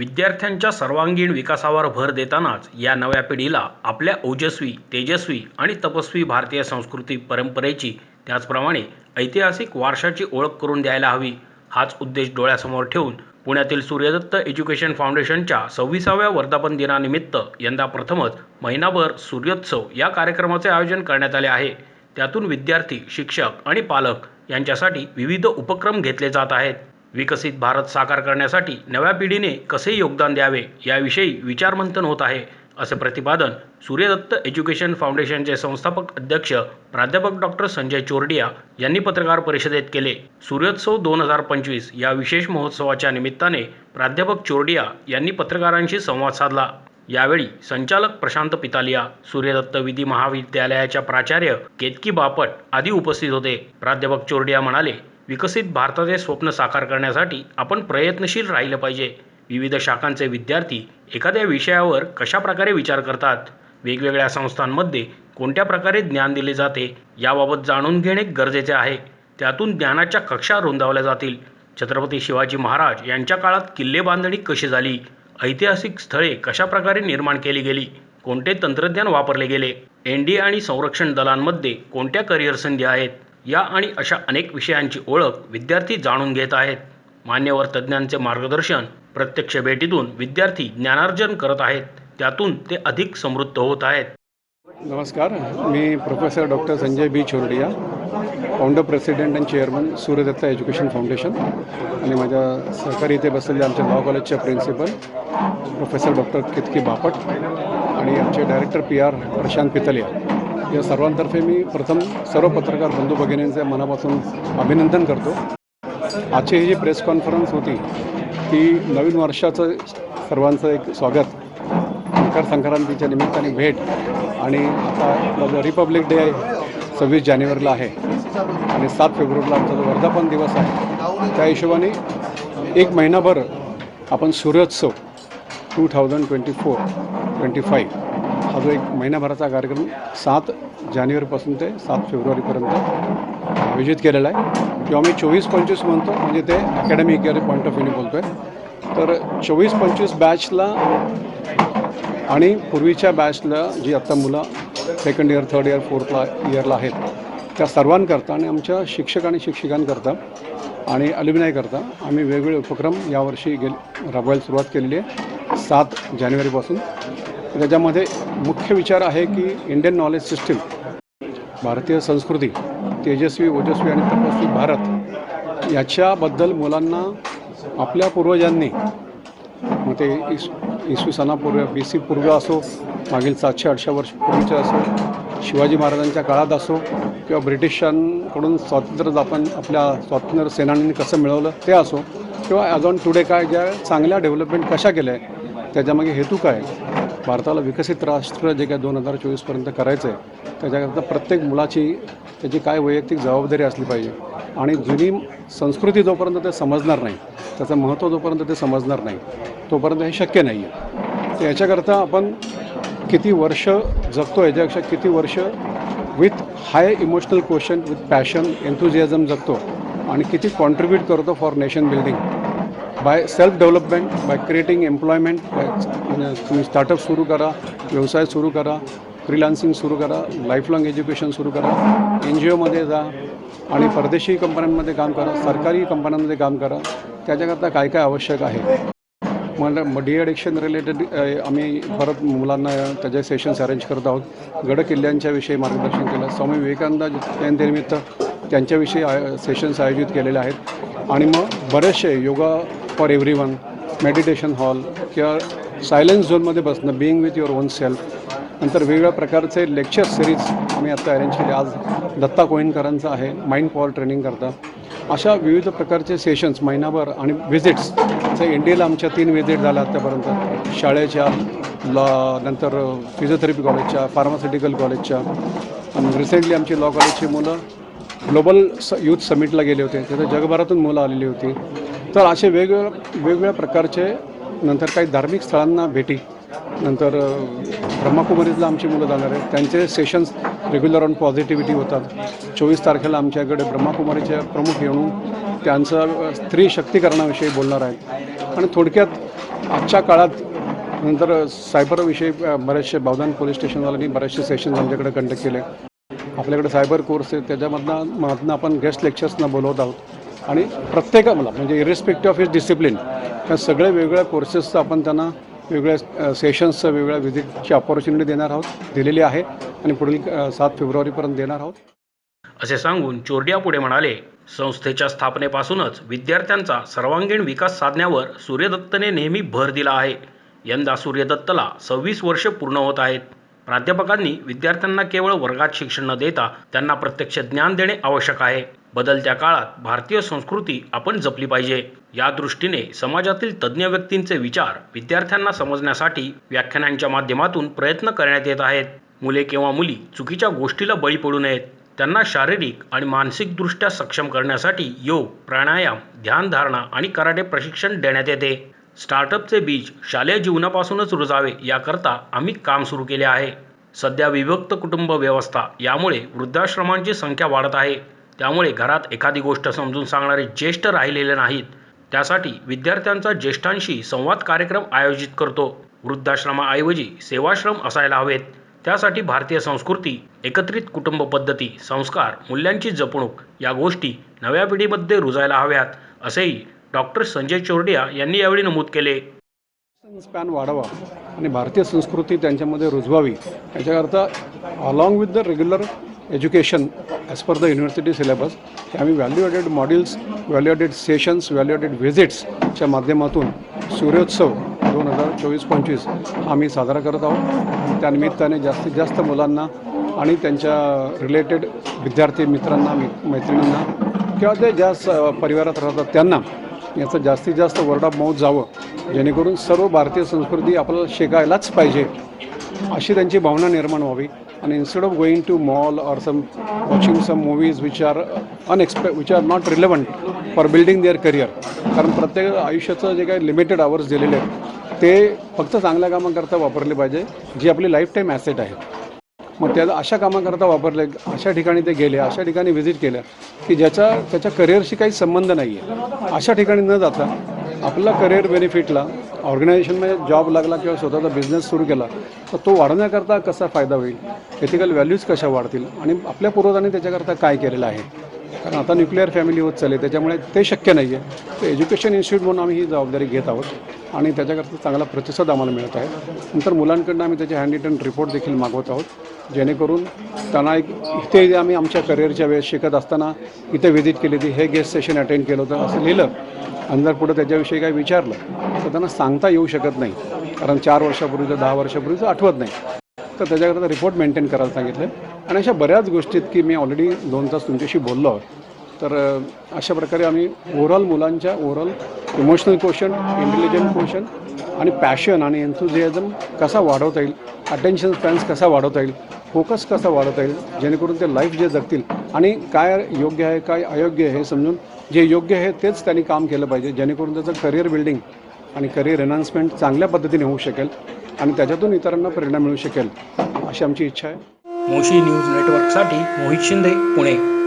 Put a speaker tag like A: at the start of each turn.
A: विद्यार्थ्यांच्या सर्वांगीण विकासावर भर देतानाच या नव्या पिढीला आपल्या ओजस्वी तेजस्वी आणि तपस्वी भारतीय संस्कृती परंपरेची त्याचप्रमाणे ऐतिहासिक वारशाची ओळख करून द्यायला हवी हाच उद्देश डोळ्यासमोर ठेवून पुण्यातील सूर्यदत्त एज्युकेशन फाउंडेशनच्या सव्वीसाव्या वर्धापन दिनानिमित्त यंदा प्रथमच महिनाभर सूर्योत्सव या कार्यक्रमाचे आयोजन करण्यात आले आहे. त्यातून विद्यार्थी शिक्षक आणि पालक यांच्यासाठी विविध उपक्रम घेतले जात आहेत. विकसित भारत साकार करण्यासाठी नव्या पिढीने कसे योगदान द्यावे याविषयी विचारमंथन होत आहे असे प्रतिपादन सूर्यदत्त एज्युकेशन फाउंडेशनचे संस्थापक अध्यक्ष प्राध्यापक डॉक्टर संजय चोरडिया यांनी पत्रकार परिषदेत केले. सूर्योत्सव दोन हजार पंचवीस या विशेष महोत्सवाच्या निमित्ताने प्राध्यापक चोरडिया यांनी पत्रकारांशी संवाद साधला. यावेळी संचालक प्रशांत पितालिया सूर्यदत्त विधी महाविद्यालयाच्या प्राचार्य केतकी बापट आदी उपस्थित होते. प्राध्यापक चोरडिया म्हणाले विकसित भारताचे स्वप्न साकार करण्यासाठी आपण प्रयत्नशील राहिलं पाहिजे. विविध शाखांचे विद्यार्थी एखाद्या विषयावर कशा प्रकारे विचार करतात? वेगवेगळ्या संस्थांमध्ये कोणत्या प्रकारे ज्ञान दिले जाते? याबाबत जाणून घेणे गरजेचे आहे. त्यातून ज्ञानाच्या कक्षा रुंदावल्या जातील. छत्रपती शिवाजी महाराज यांच्या काळात किल्ले बांधणी कशी झाली? ऐतिहासिक स्थळे कशा प्रकारे निर्माण केली गेली? कोणते तंत्रज्ञान वापरले गेले? एन डी आणि संरक्षण दलांमध्ये कोणत्या करिअर संधी आहेत? या आणि अशा अनेक विषयांची ओळख विद्यार्थी जाणून घेत आहेत. मान्यवर तज्ज्ञांचे मार्गदर्शन प्रत्यक्ष भेटीतून विद्यार्थी ज्ञानार्जन करत आहेत. त्यातून ते अधिक समृद्ध होत आहेत.
B: नमस्कार. मी professor doctor Sanjay B. Chordia founder president and chairman Suryadatta education foundation आणि माझ्या सहकारी इथे बसलेल्या आमच्या लॉ कॉलेजच्या प्रिन्सिपल प्रोफेसर डॉक्टर कितकी बापट आणि आमचे director P R Prashant Pitalia. या सर्वांतर्फे मी प्रथम सर्व पत्रकार बंधू भगिनींचे मनापासून अभिनंदन करतो. आजची ही जी प्रेस कॉन्फरन्स होती ती नवीन वर्षाचं सर्वांचं एक स्वागत. मकर संक्रांतीच्या निमित्ताने भेट आणि आता आपला जो रिपब्लिक डे आहे सव्वीस जानेवारीला आहे आणि सात फेब्रुवारीला आमचा जो वर्धापन दिवस आहे त्या हिशोबाने एक महिनाभर आपण Suryotsav two thousand twenty four twenty five जो एक महिनाभराचा कार्यक्रम सात जानेवारीपासून ते सात फेब्रुवारीपर्यंत आयोजित केलेला आहे. किंवा मी चोवीस पंचवीस म्हणतो म्हणजे ते अकॅडमिक इयर पॉईंट ऑफ व्ह्यूने बोलतो आहे तर चोवीस पंचवीस बॅचला आणि पूर्वीच्या बॅचला जी आत्ता मुलं सेकंड इयर थर्ड इयर फोर्थला इयरला आहेत त्या सर्वांकरता आणि आमच्या शिक्षक आणि शिक्षिकांकरता आणि अल्युमिनायकरता आम्ही वेगवेगळे उपक्रम यावर्षी गेल राबवायला सुरुवात केलेली आहे. सात जानेवारीपासून त्याच्यामध्ये मुख्य विचार आहे की इंडियन नॉलेज सिस्टीम भारतीय संस्कृती तेजस्वी ओजस्वी आणि तपस्वी भारत याच्याबद्दल मुलांना आपल्या पूर्वजांनी मग ते इस इसवी सणापूर्व बी सी पूर्व असो मागील सातशे आठशे वर्ष पूर्वीचे असो शिवाजी महाराजांच्या काळात असो किंवा ब्रिटिशांकडून स्वातंत्र्य आपण आपल्या स्वातंत्र्य सेनानींनी कसं मिळवलं ते असो किंवा ॲज ऑन टुडे काय ज्या चांगल्या डेव्हलपमेंट कशा केल्या आहे त्याच्यामागे हेतू काय भारताला विकसित राष्ट्र जे काय दोन हजार चोवीसपर्यंत करायचं आहे त्याच्याकरता प्रत्येक मुलाची त्याची काय वैयक्तिक जबाबदारी असली पाहिजे. आणि जुनी संस्कृती जोपर्यंत ते समजणार नाही त्याचं महत्त्व जोपर्यंत ते समजणार नाही तोपर्यंत हे शक्य नाही आहे तर याच्याकरता आपण किती वर्ष जगतो याच्यापेक्षा किती वर्ष with high emotional question with passion enthusiasm जगतो आणि किती कॉन्ट्रीब्यूट करतो for nation building by self development by creating employment by तुम्ही स्टार्टअप सुरू करा व्यवसाय सुरू करा फ्रीलान्सिंग सुरू करा लाईफलॉंग एज्युकेशन सुरू करा एन जी ओमध्ये जा आणि परदेशी कंपन्यांमध्ये काम करा सरकारी कंपन्यांमध्ये काम करा त्याच्याकरता काय काय आवश्यक आहे? मला डी ॲडिक्शन रिलेटेड आम्ही परत मुलांना त्याचे सेशन्स अरेंज करत आहोत. गड मार्गदर्शन केलं. स्वामी विवेकानंद जयंतीनिमित्त त्यांच्याविषयी आय सेशन्स आयोजित केलेले आहेत. आणि मग बरेचसे yoga for every one meditation hall किंवा सायलेन्स झोनमध्ये बसणं being with your own self नंतर वेगवेगळ्या प्रकारचे लेक्चर सिरीज आम्ही आत्ता अरेंज केले. आज दत्ता कोईनकरांचं आहे माइंड पॉवर ट्रेनिंग करता अशा विविध प्रकारचे सेशन्स महिनाभर आणि व्हिजिट्स इंडियाला आमच्या तीन व्हिजिट झाल्या आत्तापर्यंत शाळेच्या लॉ नंतर फिजिओथेरपी कॉलेजच्या फार्मास्युटिकल कॉलेजच्या आणि रिसेंटली आमची लॉ कॉलेजची मुलं ग्लोबल स यूथ समिटला गेले होते. तिथे जगभरातून मुलं आलेली होती. तर असे वेगवेगळ्या वेगवेगळ्या प्रकारचे नंतर काही धार्मिक स्थळांना भेटी नंतर अ, ब्रह्माकुमारीतला आमची मुलं जाणार आहेत. त्यांचे सेशन्स रेग्युलर ऑन पॉझिटिव्हिटी होतात. चोवीस तारखेला आमच्याकडे ब्रह्माकुमारीचे प्रमुख येऊन त्यांचं स्त्री शक्तीकरणाविषयी बोलणार आहेत. आणि थोडक्यात आजच्या काळात नंतर सायबरविषयी बरेचसे बावधान पोलीस स्टेशनवाल्यांनी बरेचसे सेशन्स आमच्याकडे कंडक्ट केले. आपल्याकडे सायबर कोर्स आहे त्याच्यामधनं मधनं आपण गेस्ट लेक्चर्सना बोलवत आहोत. आणि प्रत्येकाला म्हणजे इरेस्पेक्टिव्ह ऑफ हिज डिसिप्लिन त्या सगळ्या वेगवेगळ्या कोर्सेसचं आपण त्यांना वेगवेगळ्या सेशन्सचं वेगवेगळ्या विजिटची ऑपॉर्च्युनिटी देणार आहोत दिलेली आहे आणि पुढील सात फेब्रुवारीपर्यंत देणार आहोत.
A: असे सांगून चोरडिया पुढे म्हणाले संस्थेच्या स्थापनेपासूनच विद्यार्थ्यांचा सर्वांगीण विकास साधण्यावर सूर्यदत्तने नेहमी भर दिला आहे. यंदा सूर्यदत्तला सव्वीस वर्ष पूर्ण होत आहेत. प्राध्यापकांनी विद्यार्थ्यांना केवळ वर्गात शिक्षण न देता त्यांना प्रत्यक्ष ज्ञान देणे आवश्यक आहे. बदलत्या काळात भारतीय संस्कृती आपण जपली पाहिजे. या दृष्टीने समाजातील तज्ज्ञ व्यक्तींचे विचार विद्यार्थ्यांना समजण्यासाठी व्याख्यानांच्या माध्यमातून प्रयत्न करण्यात येत आहेत. मुले किंवा मुली चुकीच्या गोष्टीला बळी पडू नयेत. त्यांना शारीरिक आणि मानसिकदृष्ट्या सक्षम करण्यासाठी योग प्राणायाम ध्यानधारणा आणि कराटे प्रशिक्षण देण्यात येते. स्टार्टअपचे बीज शालेय जीवनापासूनच रुजावे याकरता आम्ही काम सुरू केले आहे. सध्या विभक्त कुटुंब व्यवस्था यामुळे वृद्धाश्रमांची संख्या वाढत आहे. त्यामुळे घरात एखादी गोष्ट समजून सांगणारे ज्येष्ठ राहिलेले नाहीत. त्यासाठी विद्यार्थ्यांचा ज्येष्ठांशी संवाद कार्यक्रम आयोजित करतो. वृद्धाश्रमाऐवजी सेवाश्रम असायला हवेत. त्यासाठी भारतीय संस्कृती एकत्रित कुटुंब पद्धती संस्कार मूल्यांची जपणूक या गोष्टी नव्या पिढीमध्ये रुजायला हव्यात असेही डॉक्टर संजय चोरडिया यांनी यावेळी नमूद केले.
B: स्पॅन वाढवा आणि भारतीय संस्कृती त्यांच्यामध्ये रुजवावी. याच्याकरता along with the regular education as per the university syllabus हे आम्ही value added modules value added sessions value added व्हिजिट्सच्या माध्यमातून सूर्योत्सव दोन हजार चोवीस पंचवीस आम्ही साजरा करत आहोत. त्यानिमित्ताने जास्तीत जास्त मुलांना आणि त्यांच्या रिलेटेड विद्यार्थी मित्रांना मैत्रिणींना किंवा ते ज्या स परिवारात राहतात त्यांना याचं जास्तीत जास्त वर्ड ऑफ माऊथ जावं. जेणेकरून सर्व भारतीय संस्कृती आपल्याला शिकायलाच पाहिजे अशी त्यांची भावना निर्माण व्हावी. आणि instead of going to mall or some watching some movies which are अनएक्सपे which are not relevant for building their career कारण प्रत्येक आयुष्याचं जे काही लिमिटेड आवर्स दिलेले आहेत ते फक्त चांगल्या कामाकरता वापरले पाहिजे जी आपली लाईफ टाईम ॲसेट आहे. मग त्याला अशा कामाकरता वापरले अशा ठिकाणी ते गेले अशा ठिकाणी व्हिजिट केल्या की ज्याचा त्याच्या करिअरशी काही संबंध नाही आहे अशा ठिकाणी न जाता आपला करिअर बेनिफिटला ऑर्गनायझेशनमध्ये जॉब लागला किंवा स्वतःचा बिझनेस सुरू केला तर तो वाढवण्याकरता कसा फायदा होईल? एथिकल व्हॅल्यूज कशा वाढतील? आणि आपल्या पूर्वजांनी त्याच्याकरता काय केलेलं आहे? कारण आता न्यूक्लिअर फॅमिली होत चालली त्याच्यामुळे ते शक्य नाही आहे तर एज्युकेशन इन्स्टिट्यूट म्हणून आम्ही ही जबाबदारी घेत आहोत आणि त्याच्याकरता चांगला प्रतिसाद आम्हाला मिळत आहे. नंतर मुलांकडनं आम्ही त्याचे हँड रिटर्न रिपोर्ट देखील मागवत आहोत. जेणेकरून त्यांना एक इथे आम्ही आमच्या करिअरच्या वेळेस शिकत असताना इथे व्हिजिट केली होती. हे गेस्ट सेशन अटेंड केलं होतं. असं लिहिलं. आणि जर पुढं त्याच्याविषयी काही विचारलं तर त्यांना सांगता येऊ शकत नाही. कारण चार वर्षापूर्वीचं दहा वर्षापूर्वीचं आठवत नाही. तर त्याच्याकरता रिपोर्ट मेंटेन करायला सांगितलं. आणि अशा बऱ्याच गोष्टीत की मी ऑलरेडी दोन तास तुमच्याशी बोललो तर अशा प्रकारे आम्ही ओव्हरऑल मुलांच्या overall emotional question intelligent question आणि पॅशन आणि एन्थुझियाझम कसा वाढवता येईल अटेन्शन स्पॅन्स कसा वाढवता येईल फोकस कसा वाढवता येईल? जेणेकरून ते लाईफ जे जगतील आणि काय योग्य आहे काय अयोग्य आहे हे समजून जे योग्य आहे तेच त्यांनी काम केलं पाहिजे. जेणेकरून त्याचं करिअर बिल्डिंग आणि करिअर एनहान्समेंट चांगल्या पद्धतीने होऊ शकेल आणि त्याच्यातून इतरांना प्रेरणा मिळू शकेल अशी आमची इच्छा आहे.
A: मोशी न्यूज नेटवर्कसाठी मोहित शिंदे पुणे.